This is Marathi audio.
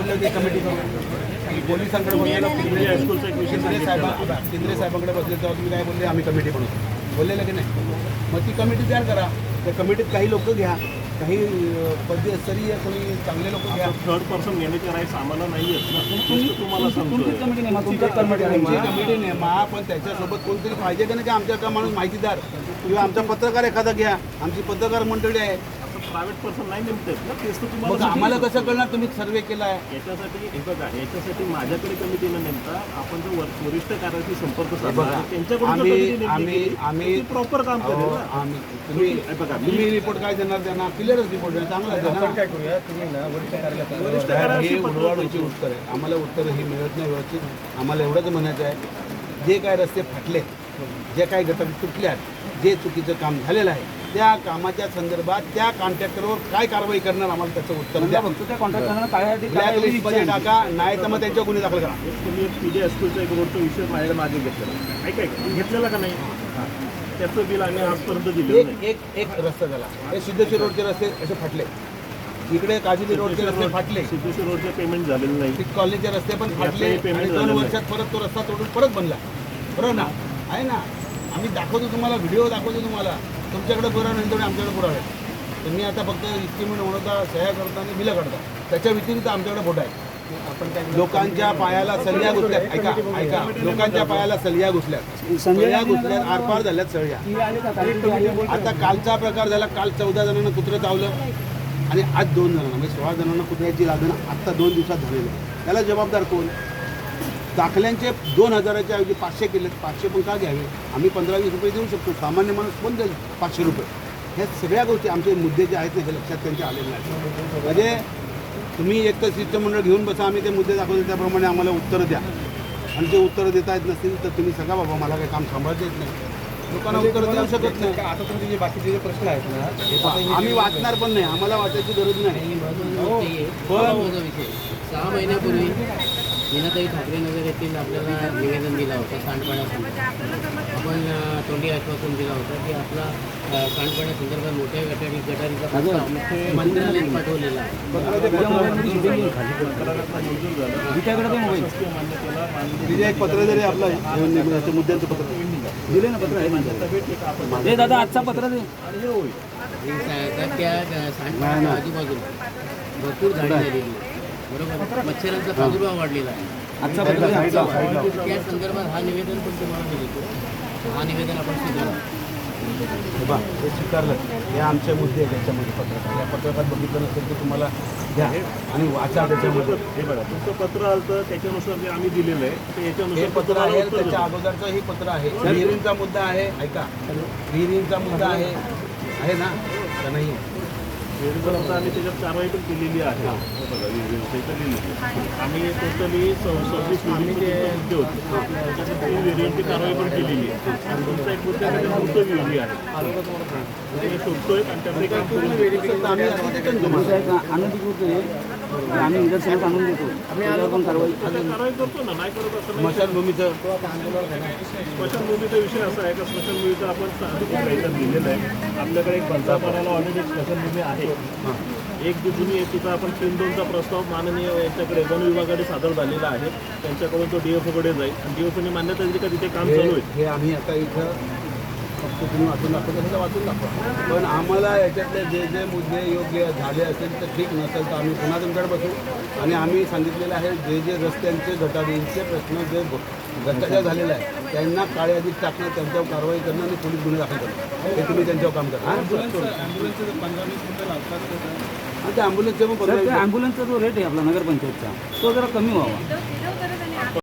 बोलले होते कमिटी पोलिसांकडे हायस्कूलचा एक विषय साहेबांना केंद्रे साहेबांकडे बसले तेव्हा तुम्ही काय बोलले? आम्ही कमिटी बनवतो बोललेलं की नाही? मग ती कमिटी तयार करा. त्या कमिटीत काही लोक घ्या. काही पदस्तरीय कोणी चांगले लोक घ्या. थर्ड पर्सन नेण्याचे राईट्स आम्हाला नाही आहेत ना नुसतं तुम्हाला कमिटी नेमा पण त्याच्यासोबत कोणतरी पाहिजे का नाही का आमच्या का माणूस माहितीदार? किंवा आमचा पत्रकार एखादा घ्या. आमची पत्रकार मंडळी आहे. प्रायव्हेट पर्सन नाही नेमतात ना तेच तर मग तुम्हाला आम्हाला कसं कळणार तुम्ही सर्वे केला आहे याच्यासाठी हे बघा याच्यासाठी माझ्याकडे कमिटी न नेमता आपण जो वर- वरिष्ठ कार्याशी संपर्क साधला बघा, आम्ही- आम्ही- आम्ही- प्रॉपर काम करेल अहो, ना. आम्ही तुम्ही हे बघा, मी- तुम्ही रिपोर्ट काय देणार? त्यांना क्लिअरच रिपोर्ट देणार चांगला देणार. काय करूया? तुम्ही ना वरिष्ठ कार्यालयात वरिष्ठ हे कार्याशी उडवाडूची उत्तर आहे. आम्हाला उत्तर ही मिळत नाही व्यवस्थित. आम्हाला एवढंच म्हणायचं आहे जे काय रस्ते फाटले जे काय गटर तुटल्यात जे चुकीचं काम झालेलं आहे त्या कामाच्या संदर्भात त्या कॉन्ट्रॅक्टरवर काय कारवाई करणार आम्हाला त्याचं उत्तर द्या. फक्त त्या कॉन्ट्रॅक्टरनं काय आहे. टाका नाही तर मग त्यांच्यावर गुन्हे दाखल करा. एक तुम्ही पीडी हायस्कूलचा एक रोडचा विषय माझ्या मागे घेतलेला. ऐका ऐका घेतलेला का नाही? त्याचं बिल आम्ही आजपर्यंत दिलेलं एक नाही. एक एक रस्ता झाला. हे सिद्धेश्वर रोडचे रस्ते असे फाटले. इकडे काजिली रोडचे रस्ते फाटले. सिद्धेश्वर रोडचे पेमेंट झालेलं नाही. सिट कॉलनीचे रस्ते पण फाटले आणि दोन वर्षात परत तो रस्ता तोडून परत बनला. बरोबर ना? आहे ना? आम्ही दाखवतो तुम्हाला व्हिडिओ दाखवतो तुम्हाला. तुमच्याकडे पुरावे नाही तेवढे आमच्याकडे पुरावे आहेत. तुम्ही आता फक्त इतकी इस्टिमेट होणता सह्या करता आणि बिलं काढता. त्याच्या व्यतिरिक्त आमच्याकडे फोटो आहे लोकांच्या पायाला सळ्या घुसल्यात ऐका ऐका. लोकांच्या पायाला सळ्या घुसल्यात सळ्या घुसल्यात आरपार झाल्यात सळ्या आता कालचा प्रकार झाला. काल चौदा जणांना कुत्रं चावलं आणि आज दोन जणांना. म्हणजे सोळा जणांना कुत्र्याची लागण आत्ता दोन दिवसात झालेलं आहे. त्याला जबाबदार कोण? दाखल्यांचे दोन हजाराच्या ऐवजी पाचशे केलेत पाचशे पण का घ्यावे? आम्ही पंधरा वीस रुपये देऊ शकतो. सामान्य माणूस कोण देईल? पाचशे रुपये. ह्या सगळ्या गोष्टी आमचे मुद्दे जे आहेत ते लक्षात त्यांचे आलेले नाही म्हणजे तुम्ही एक तर शिष्टमंडळ घेऊन बसा आम्ही ते मुद्दे दाखवतो त्याप्रमाणे आम्हाला उत्तरं द्या. आणि जे उत्तरं देता येत नसतील तर तुम्ही सगळा बाबा मला काही काम सांभाळता येत नाही. लोकांना उत्तरं देऊ शकत नाही. आता तुमचे जे बाकीचे जे प्रश्न आहेत ना ते आम्ही वाचणार पण नाही. आम्हाला वाचायची गरज नाही. महत्त्वाचा विषय सहा महिन्यापूर्वी मीनाताई ठाकरे नगर येथील आपल्याला निवेदन दिलं होतं सांडपाण्यासंदर्भात आपण तोंडी आश्वासन दिलं होतं की आपला सांडपाण्यासंदर्भात मोठ्या गटारी गटारीचा मंत्रालयात पाठवलेला आहे. एक पत्र जरी आपलं मुद्द्यांचं पत्र. दिले ना पत्र आहे दादा आजचा पत्र हे त्या अ, सांडपाण्याच्या आजूबाजूला भरपूर झाडी झालेली आहे. बरोबर. मच्छरांचा प्रादुर्भाव वाढलेला आहे. त्या संदर्भात हा निवेदन पण तुम्हाला मी देतो हा निवेदन आपण स्वीकारा. बा हे स्वीकारलं. हे आमचे मुद्दे आहेत याच्यामध्ये पत्रकार. या पत्रकात बघितलं नसेल तर तुम्हाला घ्या आणि वाचा त्याच्यामध्ये. हे बघा तुमचं पत्र आलं तर त्याच्यानुसार जे आम्ही दिलेलं आहे ते हे याच्यानुसार पत्र आहे त्याच्या. अगोदरचं हे पत्र आहे. विहिरींचा मुद्दा आहे. ऐका. विहिरींचा मुद्दा आहे. आहे ना? का नाही. विहिरीपर्यंत आम्ही त्याच्यात कारवाई पण केलेली आहे. हे. आम्ही टोटली सव्वीस मुद्दे होते. त्याच्यात तीन विहिरींची कारवाई पण केलेली आहे. आणि तुमचा एक मुद्दा म्हणजे आहे. ते शोधतोय आणि तर आम्ही देतो. आम्ही आणून देतो पण कारवाई करतो ना नाही करत असं स्मशानभूमीचं स्मशानभूमीचा विषय असा आहे का? स्मशानभूमीचा आपण दिलेलं आहे. आपल्याकडे एक पंचापाराला ऑलरेडी एक स्मशानभूमी आहे एक जी जुनी आहे तिथं आपण तीन दोनचा प्रस्ताव माननीय यांच्याकडे वन विभागाकडे सादर झालेला आहे. त्यांच्याकडून तो डीएफओकडे जाईल. आणि डीएफओने मान्यता दिली का? तिथे काम हे चालू आहे. हे आम्ही आता इथं फक्त तुम्ही वाचून दाखवत असेल तर वाचून दाखवा पण आम्हाला याच्यातले जे जे मुद्दे योग्य झाले असेल तर ठीक नसेल तर आम्ही पुन्हा तुमच्याकडे बसू. आणि आम्ही सांगितलेलं आहे जे जे रस्त्यांचे गटारींचे प्रश्न जे भ्रष्टाचार झालेला आहे त्यांना काळे अधिक टाकणं त्यांच्यावर कारवाई करणं आणि पोलीस गुन्हे दाखल करणं. हे तुम्ही त्यांच्यावर काम करा. हां? ते ॲम्ब्युलन्सचे पण ॲम्ब्युलन्सचा जो रेट आहे आपला नगरपंचायतचा तो जरा कमी व्हावा.